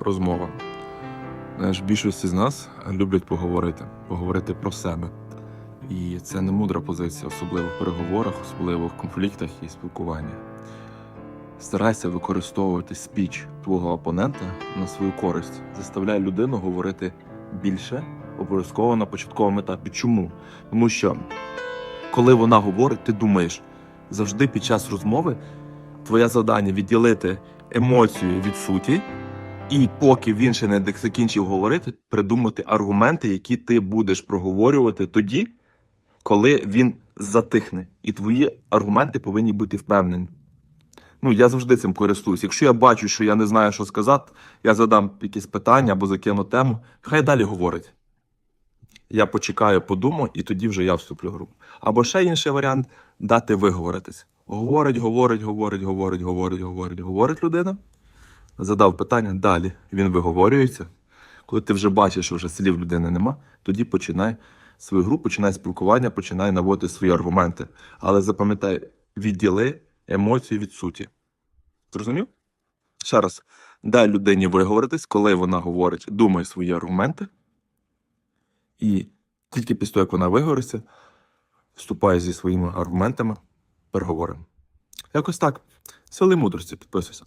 розмова. Знаєш, більшість з нас люблять поговорити, поговорити про себе. І це не мудра позиція, особливо в переговорах, особливо в конфліктах і спілкуванні. Старайся використовувати спіч твого опонента на свою користь. Заставляй людину говорити більше, обов'язково на початковому етапі. Чому? Тому що коли вона говорить, ти думаєш завжди під час розмови твоє завдання відділити емоцію від суті, і поки він ще не закінчив говорити, придумати аргументи, які ти будеш проговорювати тоді, коли він затихне. І твої аргументи повинні бути впевнені. Ну, я завжди цим користуюсь. Якщо я бачу, що я не знаю, що сказати, я задам якісь питання або закину тему, хай далі говорить. Я почекаю, подумаю, і тоді вже я вступлю в гру. Або ще інший варіант дати виговоритись. Говорить, говорить, говорить, говорить, говорить, говорить, говорить людина. Задав питання, далі він виговорюється. Коли ти вже бачиш, що вже слів людини нема, тоді починай свою гру, починай спілкування, починай наводити свої аргументи. Але запам'ятай, відділи емоції від суті. Зрозумів? Ще раз, дай людині виговоритись, коли вона говорить, думай свої аргументи. І тільки після того, як вона виговориться, вступає зі своїми аргументами, переговоримо. Якось так. Сили мудрості, підписуйся.